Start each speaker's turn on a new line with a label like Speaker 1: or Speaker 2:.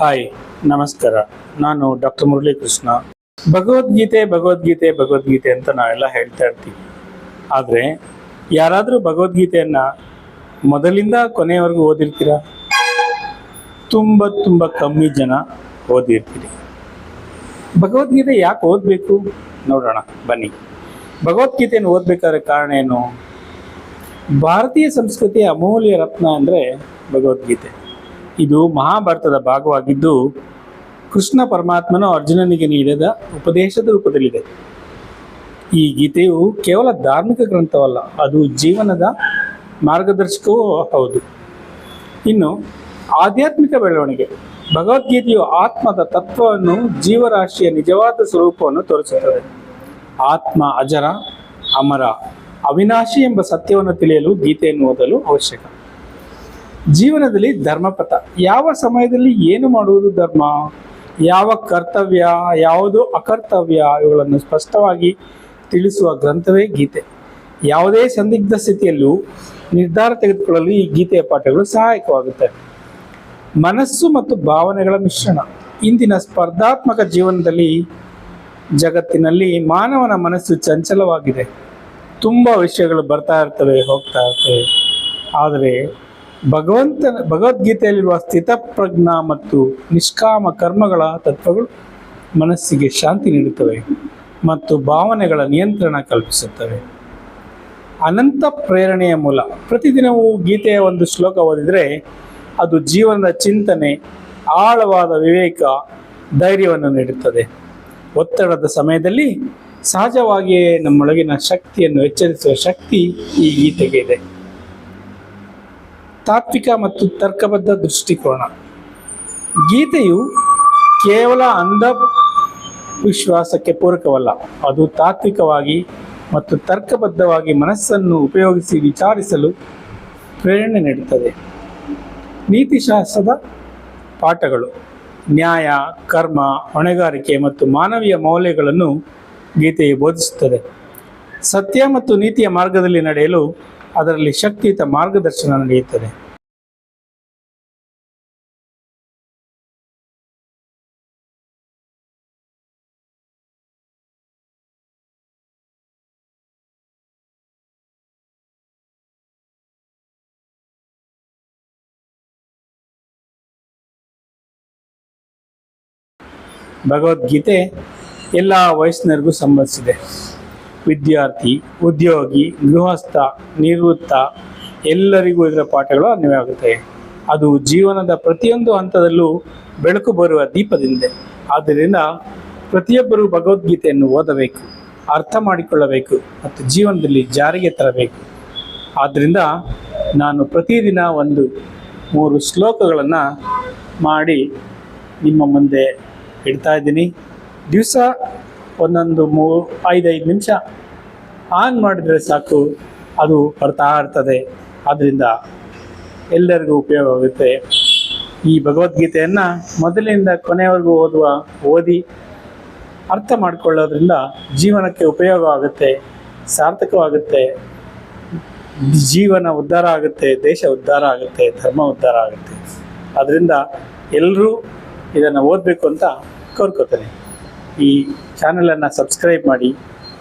Speaker 1: Hi, ನಮಸ್ಕಾರ. ನಾನು doctor Muralikrishna. Bhagavadgita Bhagavad Gita Bhagavad Gita ಅಂತ ನಾವೆಲ್ಲ ಹೇಳ್ತಾ ಇರ್ತೀವಿ. ಆದರೆ, ಯಾರಾದರೂ ಭಗವದ್ಗೀತೆಯನ್ನು ಮೊದಲಿಂದ ಕೊನೆಯವರೆಗೂ ಓದಿರ್ತೀರಾ? ತುಂಬ ತುಂಬ ಕಮ್ಮಿ ಜನ ಓದಿರ್ತೀರಿ. ಭಗವದ್ಗೀತೆ ಯಾಕೆ ಓದಬೇಕು? ನೋಡೋಣ, ಬನ್ನಿ. ಭಗವದ್ಗೀತೆಯನ್ನು ಓದಬೇಕಾದ್ರೆ ಕಾರಣ ಏನು? ಭಾರತೀಯ ಸಂಸ್ಕೃತಿಯ ಅಮೂಲ್ಯ ರತ್ನ ಅಂದರೆ ಭಗವದ್ಗೀತೆ. ಇದು ಮಹಾಭಾರತದ ಭಾಗವಾಗಿದ್ದು, ಕೃಷ್ಣ ಪರಮಾತ್ಮನು ಅರ್ಜುನನಿಗೆ ನೀಡಿದ ಉಪದೇಶದ ರೂಪದಲ್ಲಿದೆ. ಈ ಗೀತೆಯು ಕೇವಲ ಧಾರ್ಮಿಕ ಗ್ರಂಥವಲ್ಲ, ಅದು ಜೀವನದ ಮಾರ್ಗದರ್ಶಕವೂ ಹೌದು. ಇನ್ನು, ಆಧ್ಯಾತ್ಮಿಕ ಬೆಳವಣಿಗೆ. ಭಗವದ್ಗೀತೆಯು ಆತ್ಮದ ತತ್ವವನ್ನು, ಜೀವರಾಶಿಯ ನಿಜವಾದ ಸ್ವರೂಪವನ್ನು ತೋರಿಸುತ್ತದೆ. ಆತ್ಮ ಅಜರ, ಅಮರ, ಅವಿನಾಶಿ ಎಂಬ ಸತ್ಯವನ್ನು ತಿಳಿಯಲು ಗೀತೆಯನ್ನು ಓದಲು ಅವಶ್ಯಕ. ಜೀವನದಲ್ಲಿ ಧರ್ಮಪಥ. ಯಾವ ಸಮಯದಲ್ಲಿ ಏನು ಮಾಡುವುದು ಧರ್ಮ? ಯಾವ ಕರ್ತವ್ಯ? ಯಾವುದು ಅಕರ್ತವ್ಯ? ಇವುಗಳನ್ನು ಸ್ಪಷ್ಟವಾಗಿ ತಿಳಿಸುವ ಗ್ರಂಥವೇ ಗೀತೆ. ಯಾವುದೇ ಸಂದಿಗ್ಧ ಸ್ಥಿತಿಯಲ್ಲೂ ನಿರ್ಧಾರ ತೆಗೆದುಕೊಳ್ಳಲು ಈ ಗೀತೆಯ ಪಾಠಗಳು ಸಹಾಯಕವಾಗುತ್ತವೆ ಮನಸ್ಸು ಮತ್ತು ಭಾವನೆಗಳ ಮಿಶ್ರಣ. ಇಂದಿನ ಸ್ಪರ್ಧಾತ್ಮಕ ಜೀವನದಲ್ಲಿ ಜಗತ್ತಿನಲ್ಲಿ ಮಾನವನ ಮನಸ್ಸು ಚಂಚಲವಾಗಿದೆ. ತುಂಬ ವಿಷಯಗಳು ಬರ್ತಾ ಇರ್ತವೆ, ಹೋಗ್ತಾ ಇರ್ತವೆ. ಆದರೆ ಭಗವಂತನ ಭಗವದ್ಗೀತೆಯಲ್ಲಿರುವ ಸ್ಥಿತಪ್ರಜ್ಞ ಮತ್ತು ನಿಷ್ಕಾಮ ಕರ್ಮಗಳ ತತ್ವಗಳು ಮನಸ್ಸಿಗೆ ಶಾಂತಿ ನೀಡುತ್ತವೆ ಮತ್ತು ಭಾವನೆಗಳ ನಿಯಂತ್ರಣ ಕಲ್ಪಿಸುತ್ತವೆ. ಅನಂತ ಪ್ರೇರಣೆಯ ಮೂಲ. ಪ್ರತಿದಿನವೂ ಗೀತೆಯ ಒಂದು ಶ್ಲೋಕ ಓದಿದರೆ ಅದು ಜೀವನದ ಚಿಂತನೆ, ಆಳವಾದ ವಿವೇಕ, ಧೈರ್ಯವನ್ನು ನೀಡುತ್ತದೆ. ಒತ್ತಡದ ಸಮಯದಲ್ಲಿ ಸಹಜವಾಗಿಯೇ ನಮ್ಮೊಳಗಿನ ಶಕ್ತಿಯನ್ನು ಎಚ್ಚರಿಸುವ ಶಕ್ತಿ ಈ ಗೀತೆಗೆ ಇದೆ. ತಾತ್ವಿಕ ಮತ್ತು ತರ್ಕಬದ್ಧ ದೃಷ್ಟಿಕೋನ. ಗೀತೆಯು ಕೇವಲ ಅಂಧ ವಿಶ್ವಾಸಕ್ಕೆ ಪೂರಕವಲ್ಲ, ಅದು ತಾತ್ವಿಕವಾಗಿ ಮತ್ತು ತರ್ಕಬದ್ಧವಾಗಿ ಮನಸ್ಸನ್ನು ಉಪಯೋಗಿಸಿ ವಿಚಾರಿಸಲು ಪ್ರೇರಣೆ ನೀಡುತ್ತದೆ. ನೀತಿಶಾಸ್ತ್ರದ ಪಾಠಗಳು, ನ್ಯಾಯ, ಕರ್ಮ, ಹೊಣೆಗಾರಿಕೆ ಮತ್ತು ಮಾನವೀಯ ಮೌಲ್ಯಗಳನ್ನು ಗೀತೆಯು ಬೋಧಿಸುತ್ತದೆ. ಸತ್ಯ ಮತ್ತು ನೀತಿಯ ಮಾರ್ಗದಲ್ಲಿ ನಡೆಯಲು ಅದರಲ್ಲಿ ಶಕ್ತಿಯುತ ಮಾರ್ಗದರ್ಶನ ನಡೆಯುತ್ತದೆ. ಭಗವದ್ಗೀತೆ ಎಲ್ಲ ವಯಸ್ಸಿನರಿಗೂ ಸಂಬಂಧಿಸಿದೆ. ವಿದ್ಯಾರ್ಥಿ, ಉದ್ಯೋಗಿ, ಗೃಹಸ್ಥ, ನಿವೃತ್ತ ಎಲ್ಲರಿಗೂ ಇದರ ಪಾಠಗಳು ಅನ್ವಯವಾಗುತ್ತೆ. ಅದು ಜೀವನದ ಪ್ರತಿಯೊಂದು ಹಂತದಲ್ಲೂ ಬೆಳಕು ಬರುವ ದೀಪದಿಂದ. ಆದ್ದರಿಂದ ಪ್ರತಿಯೊಬ್ಬರೂ ಭಗವದ್ಗೀತೆಯನ್ನು ಓದಬೇಕು, ಅರ್ಥ ಮಾಡಿಕೊಳ್ಳಬೇಕು ಮತ್ತು ಜೀವನದಲ್ಲಿ ಜಾರಿಗೆ ತರಬೇಕು. ಆದ್ದರಿಂದ ನಾನು ಪ್ರತಿದಿನ ಒಂದು, ಮೂರು ಶ್ಲೋಕಗಳನ್ನು ಮಾಡಿ ನಿಮ್ಮ ಮುಂದೆ ಇಡ್ತಾ ಇದ್ದೀನಿ. ದಿವಸ ಒಂದೊಂದು ಮೂ, ಐದೈದು ನಿಮಿಷ ಆನ್ ಮಾಡಿದರೆ ಸಾಕು, ಅದು ಬರ್ತಾ ಇರ್ತದೆ. ಆದ್ದರಿಂದ ಎಲ್ಲರಿಗೂ ಉಪಯೋಗ ಆಗುತ್ತೆ. ಈ ಭಗವದ್ಗೀತೆಯನ್ನು ಮೊದಲಿನಿಂದ ಕೊನೆಯವರೆಗೂ ಓದುವ, ಓದಿ ಅರ್ಥ ಮಾಡಿಕೊಳ್ಳೋದ್ರಿಂದ ಜೀವನಕ್ಕೆ ಉಪಯೋಗ ಆಗುತ್ತೆ, ಸಾರ್ಥಕವಾಗುತ್ತೆ. ಜೀವನ ಉದ್ಧಾರ ಆಗುತ್ತೆ, ದೇಶ ಉದ್ಧಾರ ಆಗುತ್ತೆ, ಧರ್ಮ ಉದ್ಧಾರ ಆಗುತ್ತೆ. ಅದರಿಂದ ಎಲ್ಲರೂ ಇದನ್ನು ಓದಬೇಕು ಅಂತ ಕೋರ್ಕೋತೇನೆ. ಈ ಚಾನಲನ್ನು ಸಬ್ಸ್ಕ್ರೈಬ್ ಮಾಡಿ